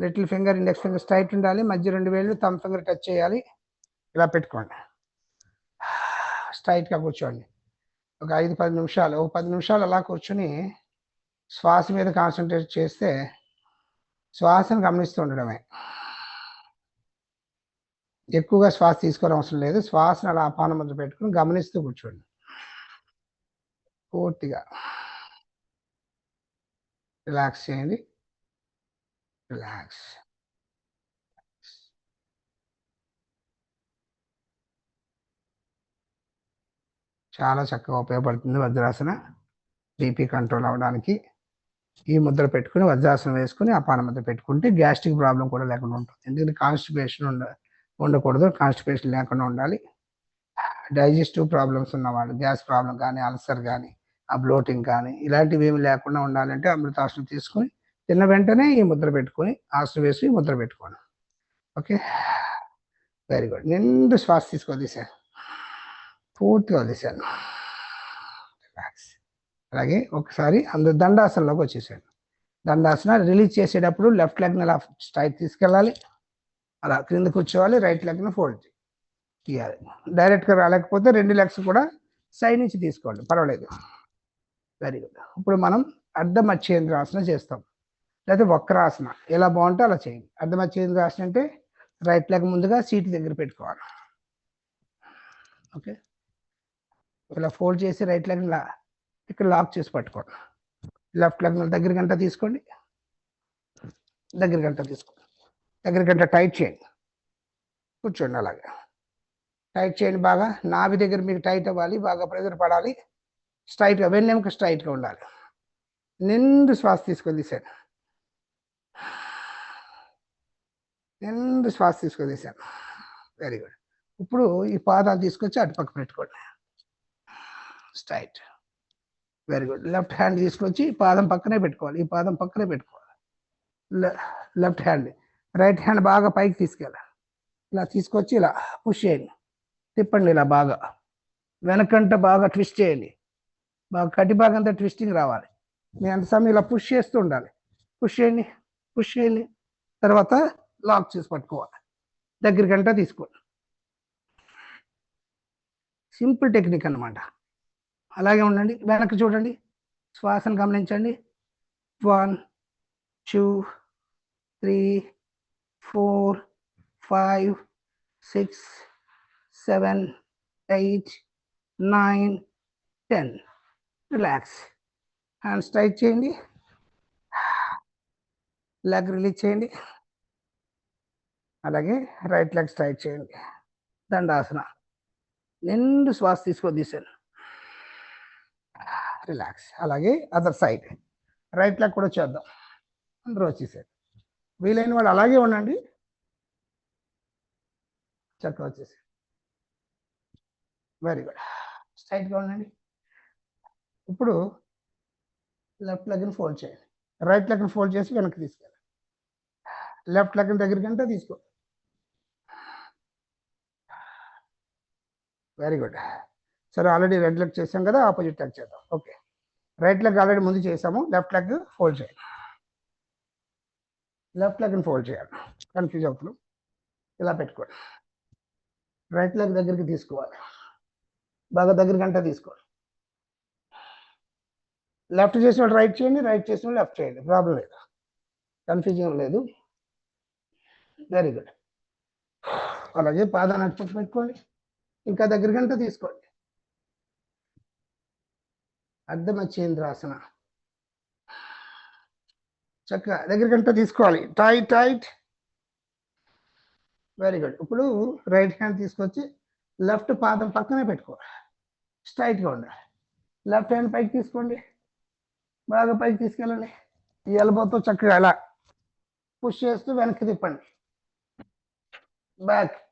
Little finger index finger straight ఉండాలి. మధ్య రెండు వేళ్ళు తమ్ ఫింగర్ టచ్ చేయాలి. ఇలా పెట్టుకోండి. స్ట్రైట్గా కూర్చోండి. ఒక ఐదు పది నిమిషాలు. ఒక పది నిమిషాలు అలా కూర్చొని శ్వాస మీద కాన్సన్ట్రేట్ చేస్తే శ్వాసను గమనిస్తూ ఉండడమే. ఎక్కువగా శ్వాస తీసుకోవడం అవసరం లేదు. శ్వాసను అలా అపానం ముద్ర పెట్టుకుని గమనిస్తూ కూర్చోండి. పూర్తిగా. రిలాక్స్ చేయండి. రిలాక్స్ చాలా చక్కగా ఉపయోగపడుతుంది వజ్రాసన. బీపీ కంట్రోల్ అవ్వడానికి. ఈ ముద్ర పెట్టుకుని వజ్రాసనం వేసుకుని అపాన ముద్ర పెట్టుకుంటే గ్యాస్ట్రిక్ ప్రాబ్లం కూడా లేకుండా ఉంటుంది. ఎందుకంటే కాన్స్టిపేషన్ ఉండ ఉండకూడదు. కాన్స్టిపేషన్ లేకుండా ఉండాలి. డైజెస్టివ్ ప్రాబ్లమ్స్ ఉన్నవాళ్ళు గ్యాస్ ప్రాబ్లం కానీ అల్సర్ కానీ ఆ బ్లోటింగ్ కానీ ఇలాంటివి ఏమి లేకుండా ఉండాలంటే అమృతాసనం తీసుకొని తిన్న వెంటనే ఈ ముద్ర పెట్టుకొని ఆసనం వేసి ముద్ర పెట్టుకోండి. ఓకే? వెరీ గుడ్ నిండు శ్వాస తీసుకోవాలి సార్ పూర్తిగా వదిలేశాను రిలాక్స్ అలాగే ఒకసారి అందరు దండాసనలోకి వచ్చేసాను దండాసన రిలీజ్ చేసేటప్పుడు లెఫ్ట్ లెగ్ని అలా స్ట్రైట్ తీసుకెళ్ళాలి. అలా క్రింద కూర్చోవాలి రైట్ లెగ్ని ఫోల్డ్ తీయాలి. డైరెక్ట్గా రాలేకపోతే రెండు లెగ్స్ కూడా సైడ్ నుంచి తీసుకోండి. పర్వాలేదు. వెరీ గుడ్ ఇప్పుడు మనం అర్ధమచ్చేంద్రాసన చేస్తాం. లేకపోతే వక్రాసన. ఎలా బాగుంటే అలా చేయండి. అర్ధమచ్చేంద్రాసన అంటే రైట్ లెగ్ ముందుగా సీట్ దగ్గర పెట్టుకోవాలి. ఓకే? ఇలా ఫోల్డ్ చేసి రైట్ లెగ్ లా ఇక్కడ లాక్ చేసి పట్టుకోండి లెఫ్ట్ లెగ్ దగ్గర గంట తీసుకోండి. దగ్గర గంట తీసుకోండి దగ్గర గంట టైట్ చేయండి. కూర్చోండి అలాగే. టైట్ చేయండి బాగా. నాభి దగ్గర మీకు టైట్ అవ్వాలి బాగా ప్రెజర్ పడాలి. స్ట్రైట్గా వెన్నెముక స్ట్రైట్గా ఉండాలి. నిండు శ్వాస తీసుకొని తీసాను నిండు శ్వాస తీసుకొని వెరీ గుడ్ ఇప్పుడు ఈ పాదాలు తీసుకొచ్చి అటుపక్క పెట్టుకోండి. Straight very good left hand తీసుకొచ్చి ఈ పాదం పక్కనే పెట్టుకోవాలి. ఈ పాదం పక్కనే పెట్టుకోవాలి. లెఫ్ట్ హ్యాండ్ రైట్ హ్యాండ్ బాగా పైకి తీసుకెళ్ళాలి. ఇలా తీసుకొచ్చి ఇలా పుష్ చేయండి. తిప్పండి ఇలా బాగా. వెనకంట బాగా ట్విస్ట్ చేయండి. బాగా కటి భాగంతా ట్విస్టింగ్ రావాలి. మీ అంత సమయం ఇలా పుష్ చేస్తూ ఉండాలి. పుష్ చేయండి. పుష్ చేయండి. తర్వాత లాక్ చేసి పట్టుకోవాలి. దగ్గరికంట తీసుకోండి. సింపుల్ టెక్నిక్ అనమాట అలాగే ఉండండి. వెనక్కి చూడండి. శ్వాసను గమనించండి. One two three four five six seven eight nine ten. Relax. Hand straight చేయండి. లెగ్ రిలీజ్ చేయండి. అలాగే రైట్ లెగ్ స్ట్రైట్ చేయండి. దండాసన. నిండు శ్వాస తీసుకొని తీసాను రిలాక్స్. అలాగే అదర్ సైడ్ రైట్ లెగ్ కూడా చేద్దాం. అందరూ వచ్చేసారు వీలైన వాళ్ళు అలాగే ఉండండి. చక్కగా వచ్చేసారు వెరీ గుడ్ స్ట్రైట్గా ఉండండి. ఇప్పుడు లెఫ్ట్ లెగ్ని ఫోల్డ్ చేయండి. రైట్ లెగ్ని ఫోల్డ్ చేసి వెనక్కి తీసుకెళ్ళండి. లెఫ్ట్ లెగ్ దగ్గరికి అంటే తీసుకో వెరీ గుడ్ సరే ఆల్రెడీ రెడ్ లెగ్ చేసాం కదా ఆపోజిట్ లెగ్ చేద్దాం. ఓకే రైట్ లెగ్ ఆల్రెడీ ముందు చేసాము లెఫ్ట్ లెగ్ ఫోల్డ్ చేయాలి లెఫ్ట్ లెగ్ని ఫోల్డ్ చేయాలి. కన్ఫ్యూజ్ అవుతున్నాం. ఇలా పెట్టుకోండి. రైట్ లెగ్ దగ్గరికి తీసుకోవాలి. బాగా దగ్గరికి అంటే తీసుకోవాలి లెఫ్ట్ చేసిన వాళ్ళు రైట్ చేయండి రైట్ చేసిన వాళ్ళు లెఫ్ట్ చేయండి. ప్రాబ్లం లేదు. కన్ఫ్యూజన్ లేదు. వెరీ గుడ్ అలాగే పాదాన్ని అటుపక్క పెట్టుకోండి. ఇంకా దగ్గర గంట తీసుకోండి. అర్ధమచ్చేంద్రాసన. చక్కగా దగ్గర గంట తీసుకోవాలి. టైట్ టైట్ వెరీ గుడ్ ఇప్పుడు రైట్ హ్యాండ్ తీసుకొచ్చి లెఫ్ట్ పాదం పక్కనే పెట్టుకోవాలి. స్ట్రైట్గా ఉండాలి. లెఫ్ట్ హ్యాండ్ పైకి తీసుకోండి. బాగా పైకి తీసుకెళ్ళండి. ఈ ఎల్బోతో చక్కగా అలా పుష్ చేస్తూ వెనక్కి తిప్పండి. బ్యాక్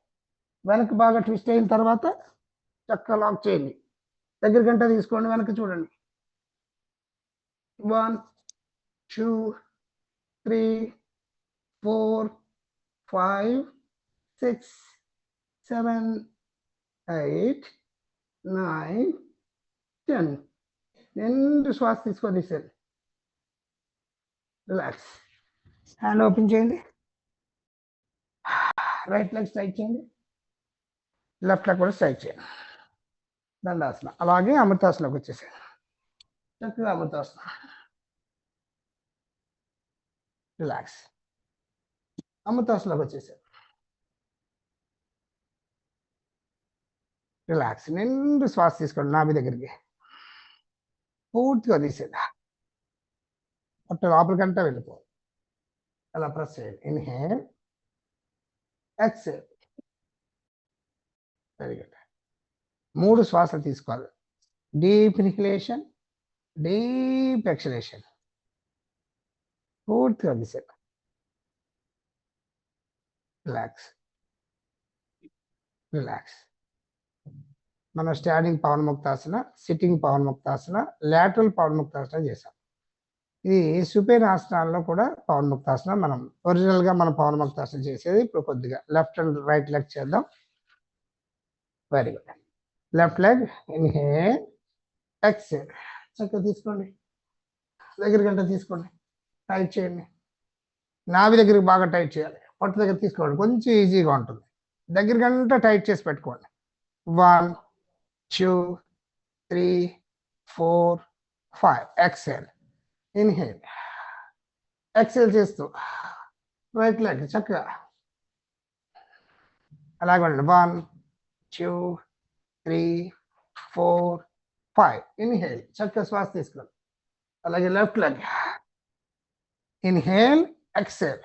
వెనక్కి బాగా ట్విస్ట్ అయిన తర్వాత చక్కగా లాక్ చేయండి. దగ్గర గంట తీసుకోండి వెనక్కి చూడండి. One two three four five six seven eight nine ten నిండు శ్వాస తీసుకొని తీసేయండి. రిలాక్స్ హ్యాండ్ ఓపెన్ చేయండి. రైట్ లెగ్ స్ట్రైక్ చేయండి. లెఫ్ట్ లెగ్ కూడా స్ట్రైక్ చేయండి దండాసన అలాగే అమృతాసనకు వచ్చేసాను చక్కగా అమృతాసనం. రిలాక్స్. అమృతాసనకు వచ్చేసారు రిలాక్స్. నిండు శ్వాస తీసుకోండి నాభి దగ్గరికి. పూర్తిగా తీసేది అట్ట లోపలికంటే వెళ్ళిపోవాలి అలా ప్రెస్ చేయండి. ఇన్హేల్. ఎక్సేల్. వెరీ గుడ్ మూడు శ్వాసలు తీసుకోవాలి. డీప్ ఇన్హిలేషన్ డీప్ ఎక్సలేషన్ పూర్తిగా తీసేది రిలాక్స్ రిలాక్స్ మన స్టాండింగ్ పవన్ ముక్తాసన సిట్టింగ్ పవన్ ముక్తాసన లాటరల్ పవన్ ముక్తాసన చేసాం ఇది సుపేన్ ఆసనాల్లో కూడా పవన్ ముక్తాసన మనం ఒరిజినల్గా మనం పవన్ ముక్తాసన చేసేది ఇప్పుడు కొద్దిగా లెఫ్ట్ అండ్ రైట్ లెగ్ చేద్దాం. Very good left leg inhale exhale చక్కగా తీసుకోండి. దగ్గర గంట తీసుకోండి. టైట్ చేయండి. నావి దగ్గరికి బాగా టైట్ చేయాలి. పొట్ట దగ్గర తీసుకోండి. కొంచెం ఈజీగా ఉంటుంది. దగ్గర గంట టైట్ చేసి పెట్టుకోండి. One two three four five exhale inhale exhale చేస్తూ. రైట్ లెగ్ చక్కగా. అలాగే ఉండండి. One two three four five inhale చక్క శ్వాస తీసుకోండి అలాగే left leg inhale exhale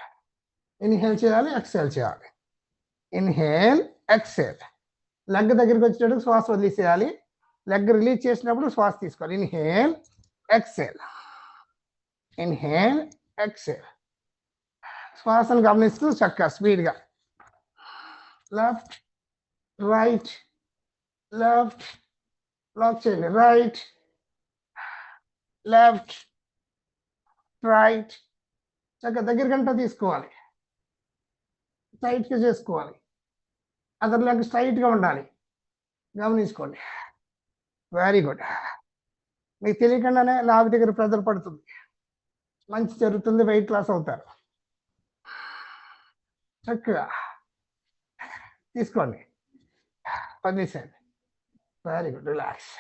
inhale చేయాలి ఎక్సెల్ చేయాలి. ఇన్హేల్ ఎక్సెల్ లెగ్ దగ్గరికి వచ్చేటప్పుడు శ్వాస వదిలేసేయాలి. లెగ్ రిలీజ్ చేసినప్పుడు శ్వాస తీసుకోవాలి. ఇన్హేల్ ఎక్సెల్ ఇన్హేల్ ఎక్సెల్ శ్వాసను గమనిస్తూ చక్కగా స్పీడ్గా లెఫ్ట్ రైట్ లెఫ్ట్ లాక్ చేయండి రైట్ లెఫ్ట్ రైట్ చక్కగా దగ్గర గంట తీసుకోవాలి. టైట్గా చేసుకోవాలి. అదర్ లెక్క స్ట్రైట్గా ఉండాలి. గమనించుకోండి. వెరీ గుడ్ మీకు తెలియకుండానే లాభ దగ్గర ప్రెజర్ పడుతుంది. మంచి జరుగుతుంది వెయిట్ లాస్ అవుతారు. చక్కగా. తీసుకోండి. పనిచేయండి వెరీ గుడ్ రిలాక్స్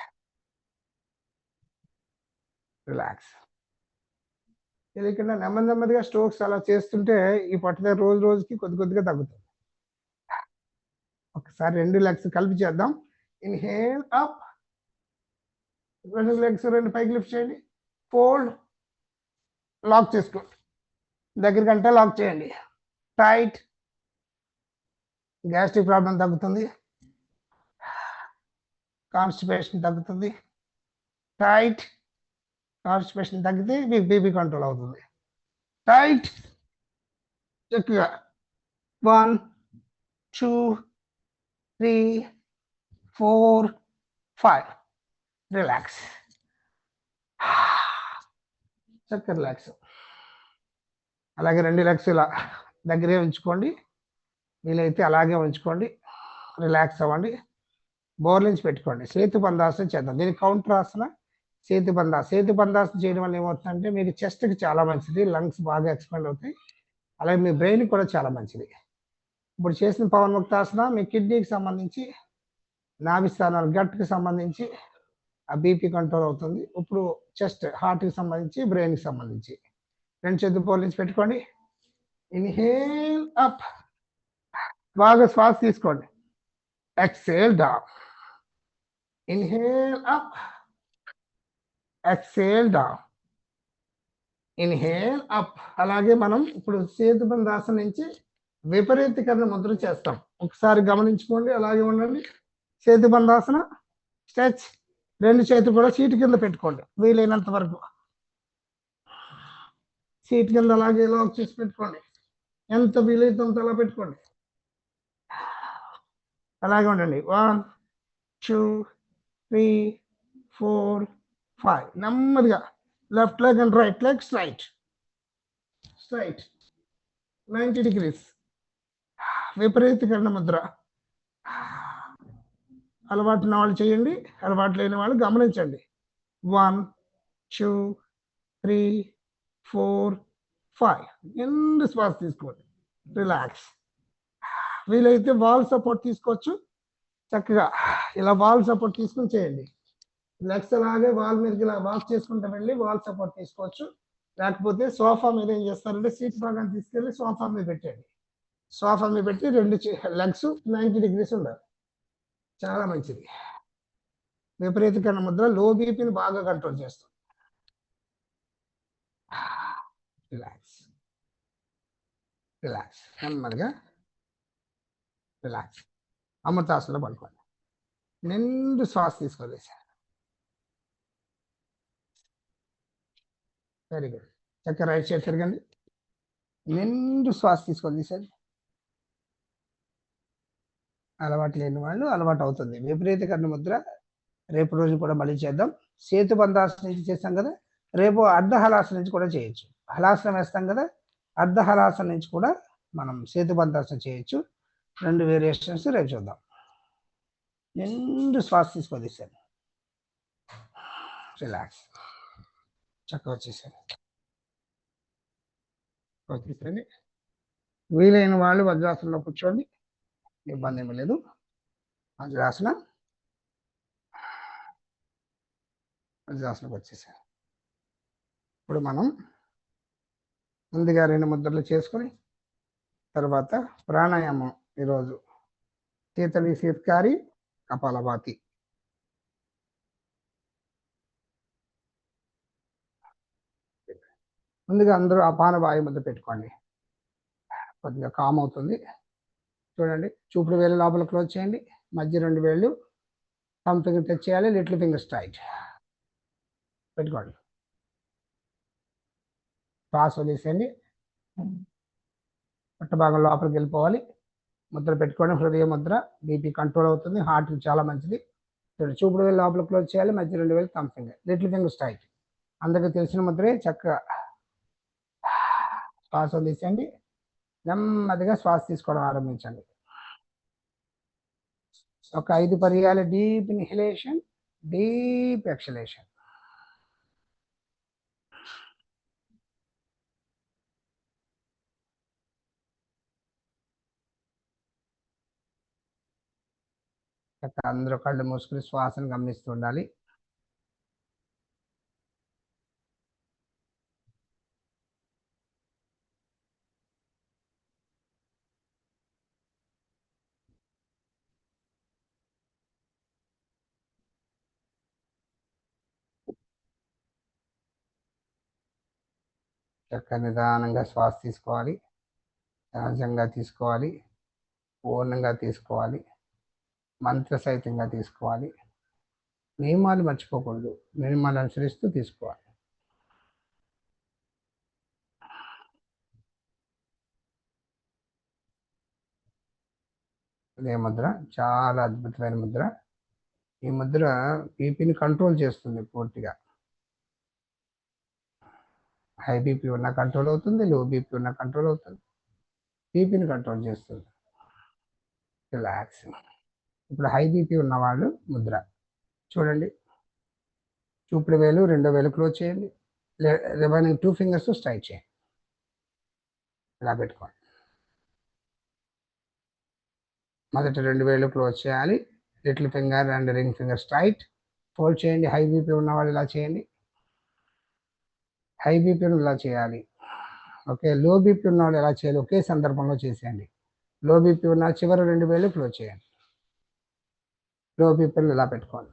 రిలాక్స్ తెలియకుండా నెమ్మది నెమ్మదిగా స్ట్రోక్స్ అలా చేస్తుంటే ఈ పట్టుదల రోజు రోజుకి కొద్ది కొద్దిగా తగ్గుతుంది. ఒకసారి రెండు లెగ్స్ కలిపి చేద్దాం. ఇన్హేల్ అప్ రెండు లెగ్స్ రెండు పైకి లిఫ్ట్ చేయండి. ఫోల్డ్ లాక్ చేసుకోండి. దగ్గరికంటే లాక్ చేయండి. టైట్ గ్యాస్ట్రిక్ ప్రాబ్లం తగ్గుతుంది. కాన్స్టిపేషన్ తగ్గుతుంది. టైట్ కాన్స్టిపేషన్ తగ్గితే మీకు బీపీ కంట్రోల్ అవుతుంది. టైట్ చక్కగా one two three four five. Relax. చక్కగా రిలాక్స్. అలాగే రెండు రిలాక్స్ ఇలా దగ్గరే ఉంచుకోండి. వీలైతే అలాగే ఉంచుకోండి. రిలాక్స్ అవ్వండి. బోర్లించి పెట్టుకోండి. సేతు బంధాసనం చేద్దాం. దీని కౌంటర్ ఆసన సేతు బంధ సేతు బంధాసనం చేయడం వల్ల ఏమవుతుందంటే మీకు చెస్ట్కి చాలా మంచిది లంగ్స్ బాగా ఎక్స్పాండ్ అవుతాయి. అలాగే మీ బ్రెయిన్ కూడా చాలా మంచిది. ఇప్పుడు చేసిన పవన్ ముక్తాసన మీ కిడ్నీకి సంబంధించి నాభి స్థానాలు గట్కి సంబంధించి ఆ బీపీ కంట్రోల్ అవుతుంది. ఇప్పుడు చెస్ట్ హార్ట్కి సంబంధించి బ్రెయిన్కి సంబంధించి. రెండు చేతులు పోలించి పెట్టుకోండి. Inhale up. బాగా శ్వాస తీసుకోండి. Exhale down. Inhale up exhale down inhale up అలాగే మనం ఇప్పుడు సేతుబంధాసన నుంచి విపరీతీకరణ ముద్ర చేస్తాం. ఒకసారి గమనించుకోండి అలాగే ఉండండి. సేతుబంధాసన స్ట్రెచ్ రెండు చేతులు కూడా సీటు కింద పెట్టుకోండి వీలైనంత వరకు. సీట్ కింద అలాగే లాక్ చేసి పెట్టుకోండి. ఎంత వీలైతే అంత అలా పెట్టుకోండి. అలాగే ఉండండి. One two three four five నెమ్మదిగా. Left leg and right leg straight straight ninety degrees విపరీతీకరణ ముద్ర. అలవాటు ఉన్న వాళ్ళు చేయండి. అలవాటు లేని వాళ్ళు గమనించండి. One two three four five ఎందు శ్వాస తీసుకోండి. రిలాక్స్ వీలైతే వాల్ సపోర్ట్ తీసుకోవచ్చు. చక్కగా ఇలా వాల్ సపోర్ట్ తీసుకుని చేయండి. లెగ్స్ అలాగే వాల్ మీదకి ఇలా వాక్ చేసుకుంటూ వెళ్ళి వాల్ సపోర్ట్ తీసుకోవచ్చు. లేకపోతే సోఫా మీద ఏం చేస్తారంటే సీట్ భాగాన్ని తీసుకెళ్ళి సోఫా మీద పెట్టండి సోఫా మీద పెట్టి రెండు లెగ్స్ నైంటీ డిగ్రీస్ ఉండాలి. చాలా మంచిది. విపరీతకరణ ముద్ర లో బీపీని బాగా కంట్రోల్ చేస్తుంది. రిలాక్స్ రిలాక్స్ నెమ్మదిగా. రిలాక్స్ అమృతాసనలో పడుకోండి. నిండు శ్వాస తీసుకోవాలి సార్ వెరీ గుడ్ చక్కగా రైట్ సైడ్ తిరగండి. నిండు శ్వాస తీసుకోవాలి సార్ అలవాటు లేని వాళ్ళు అలవాటు అవుతుంది. విపరీతకరణ ముద్ర. రేపు రోజు కూడా మళ్ళీ చేద్దాం. సేతు బంధాసనం నుంచి చేస్తాం కదా. రేపు అర్ధహలాసనం నుంచి కూడా చేయొచ్చు. హలాసనం వేస్తాం కదా. అర్ధహలాసన నుంచి కూడా మనం సేతు బంధాసనం చేయొచ్చు. రెండు వేరియేషన్స్ రేపు చూద్దాం. నిండు శ్వాస తీసుకోవాలి సార్ రిలాక్స్. చక్కగా వచ్చేసాను. వచ్చేసండి వీలైన వాళ్ళు వజ్రాసనంలో కూర్చోండి. ఇబ్బంది ఏమీ లేదు. వజ్రాసన వజ్రాసనకు వచ్చేసాను. ఇప్పుడు మనం ముందుగా రెండు ముద్రలు చేసుకొని తర్వాత ప్రాణాయామం ఈరోజు శీతలి శీతకారి కపాలభాతి. ముందుగా అందరూ అపాన వాయు ముద్ద పెట్టుకోండి. కొద్దిగా కామ్ అవుతుంది. చూడండి చూపుడు వేలు లోపల క్లోజ్ చేయండి. మధ్య రెండు వేళ్ళు థమ్ ఫింగర్ టచ్ చేయాలి లిటిల్ ఫింగర్ స్ట్రైట్ పెట్టుకోండి. శ్వాస వదిలేసేయండి. పొట్ట భాగం లోపలికి వెళ్ళిపోవాలి. ముద్ర పెట్టుకోవడం హృదయ ముద్ర బీపీ కంట్రోల్ అవుతుంది హార్ట్ చాలా మంచిది. చూపుడు వేలు లోపల క్లోజ్ చేయాలి మధ్య రెండు వేలు thumb finger little finger straight అందరికీ తెలిసిన ముద్రే చక్కగా శ్వాస తీసేయండి. నెమ్మదిగా శ్వాస తీసుకోవడం ఆరంభించండి. ఒక ఐదు పర్యాల డీప్ ఇన్హిలేషన్ డీప్ ఎక్సలేషన్. అందరూ కళ్ళు మూసుకుని శ్వాసను గమనిస్తూ ఉండాలి. చక్కగా నిదానంగా శ్వాస తీసుకోవాలి. సహజంగా తీసుకోవాలి. పూర్ణంగా తీసుకోవాలి. మంత్ర సహితంగా తీసుకోవాలి. నియమాలు మర్చిపోకూడదు. నియమాలు అనుసరిస్తూ తీసుకోవాలి. ఇదే ముద్ర చాలా అద్భుతమైన ముద్ర. ఈ ముద్ర బీపీని కంట్రోల్ చేస్తుంది పూర్తిగా. హై బీపీ ఉన్న కంట్రోల్ అవుతుంది లో బీపీ ఉన్న కంట్రోల్ అవుతుంది. బీపీని కంట్రోల్ చేస్తుంది. రిలాక్స్ ఇప్పుడు హై బీపీ ఉన్నవాళ్ళు ముద్ర. చూడండి. చూపుడు వేలు రెండో వేలు క్లోజ్ చేయండి. రిమైనింగ్ టూ ఫింగర్స్ స్ట్రైట్ చేయండి. ఇలా పెట్టుకోండి. మొదటి రెండు వేలు క్లోజ్ చేయాలి. Little finger and ring finger straight fold చేయండి. హై బీపీ ఉన్నవాళ్ళు ఇలా చేయండి. హై బీపీని ఇలా చేయాలి. ఓకే. లో బీపీ ఉన్నవాళ్ళు ఎలా చేయాలి? ఒకే సందర్భంలో చేసేయండి. లో బీపీ ఉన్న చివరి రెండు వేలు క్లోజ్ చేయండి. లో పీపుల్ ఇలా పెట్టుకోండి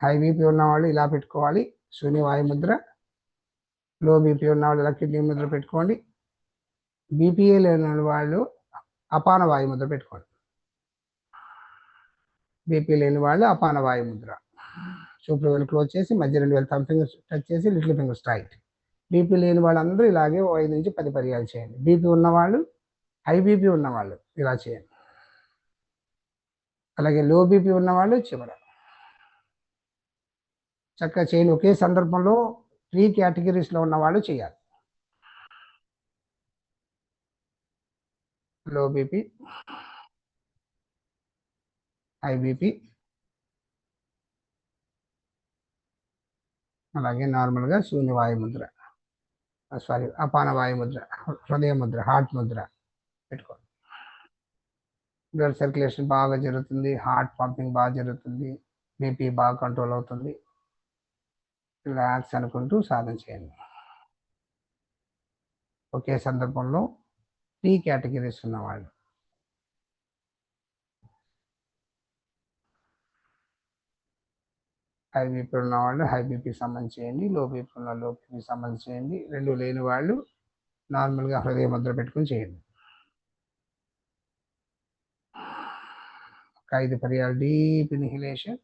హై బీపీ ఉన్నవాళ్ళు ఇలా పెట్టుకోవాలి. శూన్య వాయు ముద్ర లో బీపీ ఉన్నవాళ్ళు ఇలా కిడ్నీ ముద్ర పెట్టుకోండి. బీపీఏ లేని వాళ్ళు అపాన వాయు ముద్ర పెట్టుకోండి. బీపీ లేని వాళ్ళు అపాన వాయు ముద్ర చూపుడు వేలు క్లోజ్ చేసి మధ్య రెండు వేలు థమ్ టచ్ చేసి లిటిల్ ఫింగర్ స్ట్రైట్ బీపీ లేని వాళ్ళందరూ ఇలాగే ఐదు నుంచి పది పర్యాలు చేయండి. బీపీ ఉన్నవాళ్ళు హై బీపీ ఉన్నవాళ్ళు ఇలా చేయండి. అలాగే లో బీపీ ఉన్నవాళ్ళు చివర. చక్కగా చేయండి. ఒకే సందర్భంలో త్రీ కేటగిరీస్లో ఉన్న వాళ్ళు చేయాలి. లో బీపీ హై బీపీ అలాగే నార్మల్గా శూన్య వాయుముద్ర సారీ అపాన వాయు ముద్ర హృదయ ముద్ర హార్ట్ ముద్ర. పెట్టుకోండి. బ్లడ్ సర్క్యులేషన్ బాగా జరుగుతుంది హార్ట్ పంపింగ్ బాగా జరుగుతుంది బీపీ బాగా కంట్రోల్ అవుతుంది. రిలాక్స్ అనుకుంటూ సాధన చేయండి. ఒకే సందర్భంలో త్రీ కేటగిరీస్ ఉన్నవాళ్ళు. హై బీపీ ఉన్న వాళ్ళు హై బీపీ సంబంధించి చేయండి లో బీపీ ఉన్న లో బీపీ సంబంధించి చేయండి. రెండు లేని వాళ్ళు నార్మల్గా హృదయ ముద్ర పెట్టుకుని చేయండి ఒక ఐదు పర్యాలు. Deep inhalation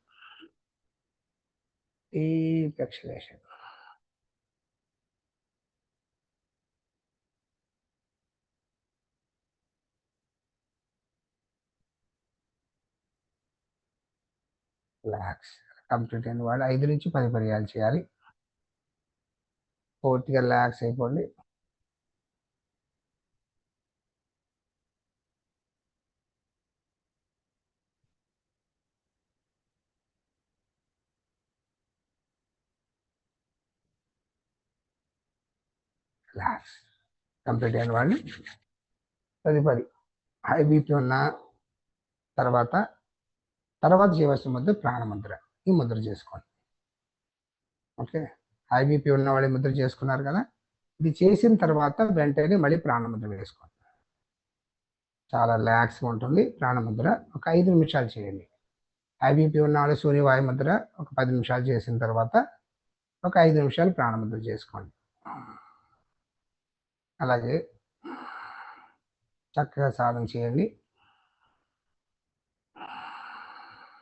deep exhalation. Relax complete అయిన వాళ్ళు ఐదు నుంచి పది పర్యాలు చేయాలి. పూర్తిగా రిలాక్స్ అయిపోండి. క్లాస్ కంప్లీట్ అయిన వాళ్ళు తదుపరి హై బీపీ ఉన్న తర్వాత తర్వాత చేయవలసిన ముద్ర ప్రాణముద్ర ఈ ముద్ర చేసుకోండి. ఓకే? హై బీపీ ఉన్న వాళ్ళు ముద్ర చేసుకున్నారు కదా? ఇది చేసిన తర్వాత వెంటనే మళ్ళీ ప్రాణముద్ర వేసుకోండి. చాలా రిలాక్స్గా ఉంటుంది. ప్రాణముద్ర ఒక ఐదు నిమిషాలు చేయండి. హై బీపీ ఉన్న వాళ్ళు సూర్యవాయు ముద్ర ఒక పది నిమిషాలు చేసిన తర్వాత ఒక ఐదు నిమిషాలు ప్రాణముద్ర చేసుకోండి. అలాగే చక్కగా సాధన చేయండి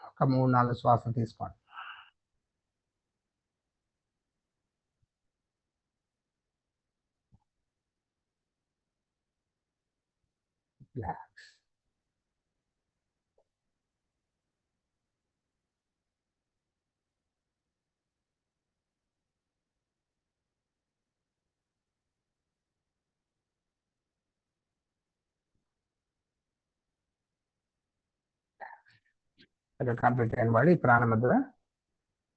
ఒక మూడు నాలుగు శ్వాస తీసుకోండి Yeah. ఇక్కడ కంప్లీట్ అయిన వాడు ఈ ప్రాణముద్ర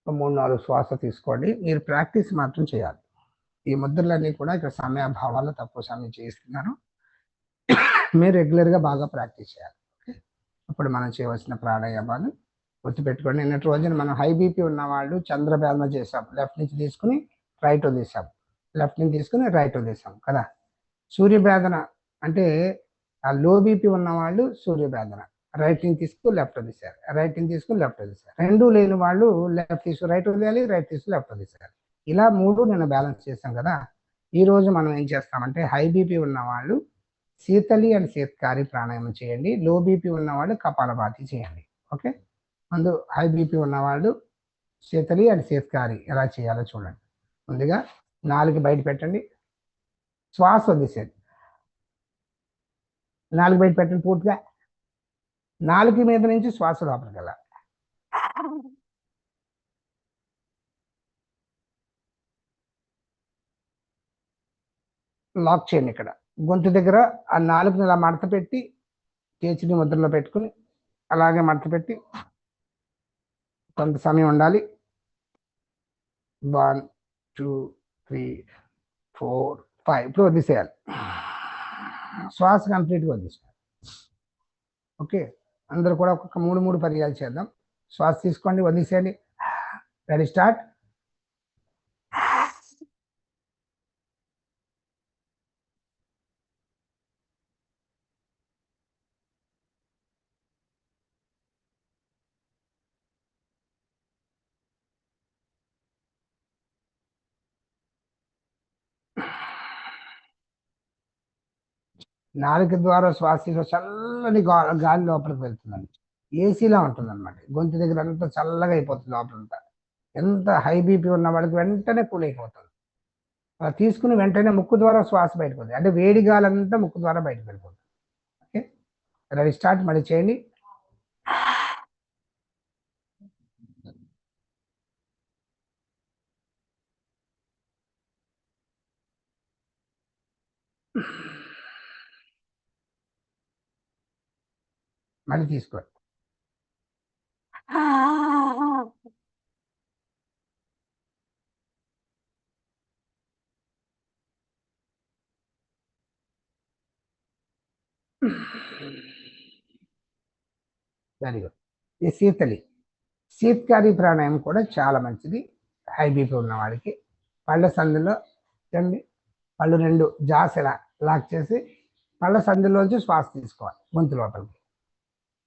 ఒక మూడు నాలుగు శ్వాస తీసుకోండి. మీరు ప్రాక్టీస్ మాత్రం చేయాలి. ఈ ముద్రలన్నీ కూడా ఇక్కడ సమయాభావాలు తక్కువ సమయం చేయిస్తున్నారు మీరు రెగ్యులర్గా బాగా ప్రాక్టీస్ చేయాలి. ఓకే? అప్పుడు మనం చేయవలసిన ప్రాణాయామాలు గుర్తుపెట్టుకోండి. నిన్నటి రోజున మనం హై బీపీ ఉన్న వాళ్ళు చంద్రభేదన చేసాం లెఫ్ట్ నుంచి తీసుకుని రైట్ వదిలేసాం లెఫ్ట్ నుంచి తీసుకుని రైట్ వదిలేసాం కదా? సూర్యభేదన అంటే ఆ లో బీపీ ఉన్నవాళ్ళు వాళ్ళు రైటింగ్ తీసుకుని లెఫ్ట్ వదిలేశారు రైట్ తీసుకుని లెఫ్ట్ వదిలేశారు రెండు లేని వాళ్ళు లెఫ్ట్ తీసుకు రైట్ వదిలేయాలి రైట్ తీసుకు లెఫ్ట్ వదిలేశారు ఇలా మూడు నేను బ్యాలెన్స్ చేశాం కదా. ఈ రోజు మనం ఏం చేస్తామంటే హై బీపీ ఉన్న వాళ్ళు శీతలి అండ్ శీతకారి ప్రాణాయామం చేయండి. లో బీపీ ఉన్నవాళ్ళు కపాలభాతి చేయండి. ఓకే? ముందు హై బీపీ ఉన్నవాళ్ళు శీతలి అండ్ శీతకారి ఎలా చేయాలో చూడండి. ముందుగా నాలుగు బయట పెట్టండి. శ్వాస వదిలేసేది నాలుగు బయట పెట్టండి పూర్తిగా. నాలుగు మీద నుంచి శ్వాస లోపలికి వెళ్ళాలి. లాక్ చేయండి ఇక్కడ. గొంతు దగ్గర ఆ నాలుగుని ఇలా మడత పెట్టి కేచిడి ముద్రలో పెట్టుకుని అలాగే మడత పెట్టి కొంత సమయం ఉండాలి. One two three four five. ఇప్పుడు వదిలేసేయాలి. శ్వాస కంప్లీట్గా వదిలేసేయాలి. ఓకే? అందరూ కూడా ఒక్కొక్క మూడు మూడు పర్యాలు చేద్దాం. శ్వాస తీసుకోండి వదిలేసేయండి. Ah, రెడీ స్టార్ట్ నాలుక ద్వారా శ్వాస చల్లని గాలి లోపలికి వెళ్తుందండి. ఏసీలా ఉంటుందన్నమాట. గొంతు దగ్గర అంతా చల్లగా అయిపోతుంది లోపలంతా. ఎంత హై బీపీ ఉన్న వాడికి వెంటనే కూల్ అయిపోతుంది. అలా తీసుకుని వెంటనే ముక్కు ద్వారా శ్వాస బయటకు పోతుంది అంటే వేడి గాలి అంతా ముక్కు ద్వారా బయటకు వెళ్ళిపోతుంది. ఓకే? రవి స్టార్ట్. మళ్ళీ చేయండి. మళ్ళీ తీసుకో వెరీ గుడ్ ఈ శీతలి శీతకారి ప్రాణాయామం కూడా చాలా మంచిది. హై బీపీ ఉన్న వాడికి పళ్ళ సందులో చూడండి పళ్ళు రెండు జాస్ ఇలా లాక్ చేసి పళ్ళ సందులోంచి శ్వాస తీసుకోవాలి గొంతు లోపలికి.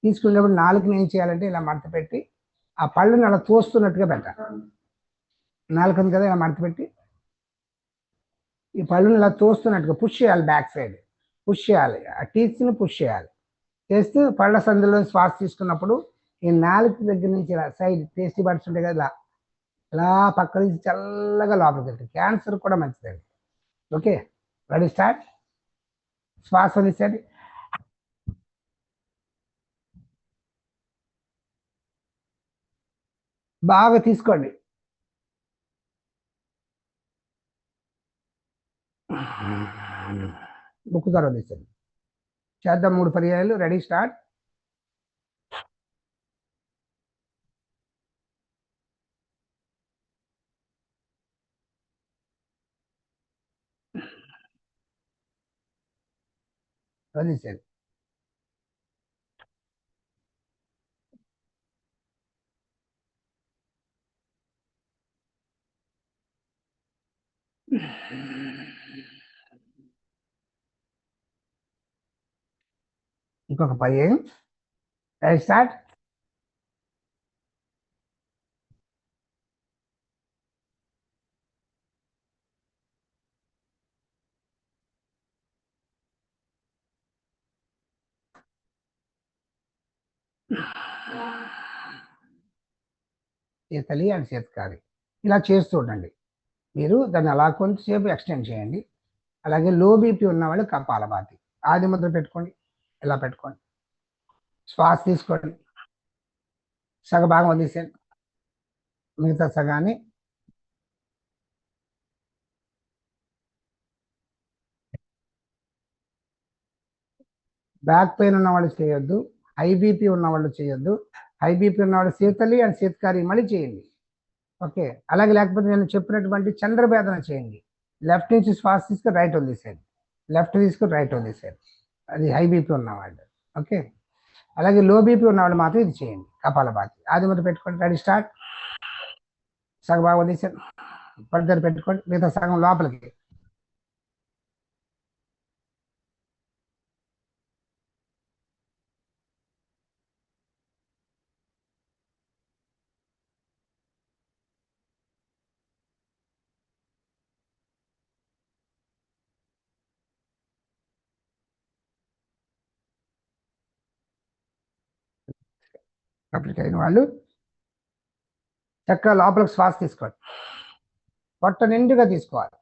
తీసుకునేటప్పుడు నాలుగుని ఏం చేయాలంటే ఇలా మడత పెట్టి ఆ పళ్ళుని అలా తోస్తున్నట్టుగా పెట్టాలి. నాలుగు ఉంది కదా ఇలా మడత పెట్టి ఈ పళ్ళుని ఇలా తోస్తున్నట్టుగా పుష్ చేయాలి బ్యాక్ సైడ్ పుష్ చేయాలి. ఆ టీత్ని పుష్ చేయాలి. చేస్తూ పళ్ళ సందులో శ్వాస తీసుకున్నప్పుడు ఈ నాలుగు దగ్గర నుంచి ఇలా సైడ్ టేస్టీ బడ్స్ ఉంటాయి కదా ఇలా ఇలా పక్క నుంచి చల్లగా లోపలికి వెళ్తాయి. క్యాన్సర్ కూడా మంచిదండి. ఓకే రెడీ స్టార్ట్ శ్వాస వదిలేసండి బాగా తీసుకోండి. ముక్కు తర్వాత తీసండి చేద్దాం మూడు పర్యాయాలు. Ready start. వదిలేసారు ఇంకొక పది స్టార్ట్ చేతలి అండ్ శీతకారి ఇలా చేస్తుండండి మీరు దాన్ని అలా కొంతసేపు ఎక్స్టెండ్ చేయండి. అలాగే లో బీపీ ఉన్న వాళ్ళు కపాలభాతి ఆది ముద్ర పెట్టుకోండి. ఇలా పెట్టుకోండి. శ్వాస తీసుకోండి. సగ భాగం వదిలేసేయండి. మిగతా సగాన్ని బ్యాక్ పెయిన్ ఉన్న వాళ్ళు చేయొద్దు. హై బీపీ ఉన్న వాళ్ళు చేయొద్దు. హై బీపీ ఉన్న వాళ్ళు శీతలి అండ్ శీతకారి మళ్ళీ చేయండి. ఓకే. అలాగే లేకపోతే నేను చెప్పినటువంటి చంద్రభేదన చేయండి. లెఫ్ట్ నుంచి శ్వాస తీసుకుని రైట్ వదిలేసేయండి. లెఫ్ట్ తీసుకుని రైట్ వదిలేసేయండి. అది హై బీపీ ఉన్నవాళ్ళు. ఓకే. అలాగే లో బీపీ ఉన్నవాళ్ళు మాత్రం ఇది చేయండి. కపాలభాతి ఆది మొదలు పెట్టుకోండి. Ready start. సగం బాగా వదిలేసాను పడిద్దరు పెట్టుకోండి. మిగతా సగం లోపలికి. కంప్లీట్ అయిన వాళ్ళు. చక్కగా లోపలికి శ్వాస తీసుకోవాలి పొట్ట నిండుగా తీసుకోవాలి.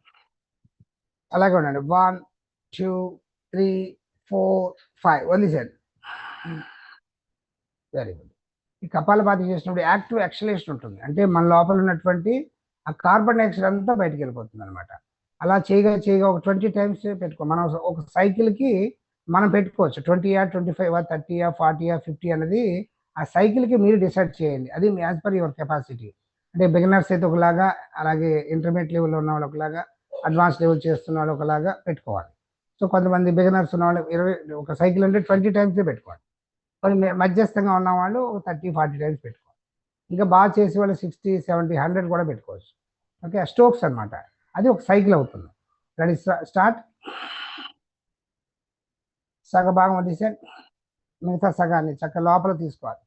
అలాగే ఉండండి. One two three four five వదిలేసేయండి. వెరీ గుడ్ ఈ కపాలభాతి చేసినప్పుడు యాక్టివ్ ఎక్సలేషన్ ఉంటుంది. అంటే మన లోపల ఉన్నటువంటి ఆ కార్బన్ డైఆక్సైడ్ అంతా బయటికి వెళ్ళిపోతుంది అనమాట అలా చేయగా చేయగా ఒక ట్వంటీ టైమ్స్ పెట్టుకో మనం ఒక సైకిల్కి మనం పెట్టుకోవచ్చు. ట్వంటీయా ట్వంటీ ఫైవ్ థర్టీయా ఫార్టీయా ఫిఫ్టీ అనేది ఆ సైకిల్కి మీరు డిసైడ్ చేయండి. అది యాజ్ పర్ యువర్ కెపాసిటీ. అంటే బిగినర్స్ అయితే ఒకలాగా అలాగే ఇంటర్మీడియట్ లెవెల్లో ఉన్న వాళ్ళు ఒకలాగా అడ్వాన్స్ లెవెల్ చేస్తున్న వాళ్ళు ఒకలాగా పెట్టుకోవాలి. సో కొంతమంది బిగినర్స్ ఉన్న వాళ్ళు ఇరవై ఒక సైకిల్ అంటే ట్వంటీ టైమ్స్ పెట్టుకోవాలి. కొన్ని మధ్యస్థంగా ఉన్న వాళ్ళు థర్టీ ఫార్టీ టైమ్స్ పెట్టుకోవాలి. ఇంకా బాగా చేసే వాళ్ళు సిక్స్టీ సెవెంటీ హండ్రెడ్ కూడా పెట్టుకోవచ్చు. ఓకే? స్ట్రోక్స్ అన్నమాట. అది ఒక సైకిల్ అవుతుంది. Ready start. సగ భాగం మిగతా సగాన్ని చక్క లోపల తీసుకోవాలి.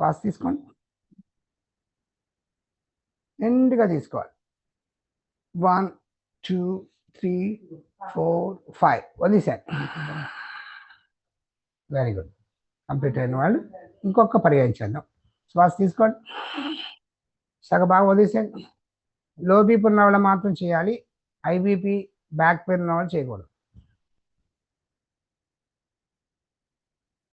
పాస్ తీసుకోండి. ఎండ్గా తీసుకోవాలి. One two three four five వదిలేసారు. వెరీ గుడ్ కంప్లీట్ అయిన వాళ్ళు ఇంకొక పర్యాయం చేద్దాం. శ్వాస తీసుకోండి. సగ బాగా వదిలేసేయండి లో బీపీ ఉన్న వాళ్ళు మాత్రం చేయాలి. ఐబీపీ బ్యాక్ పెయిన్ ఉన్న వాళ్ళు చేయకూడదు.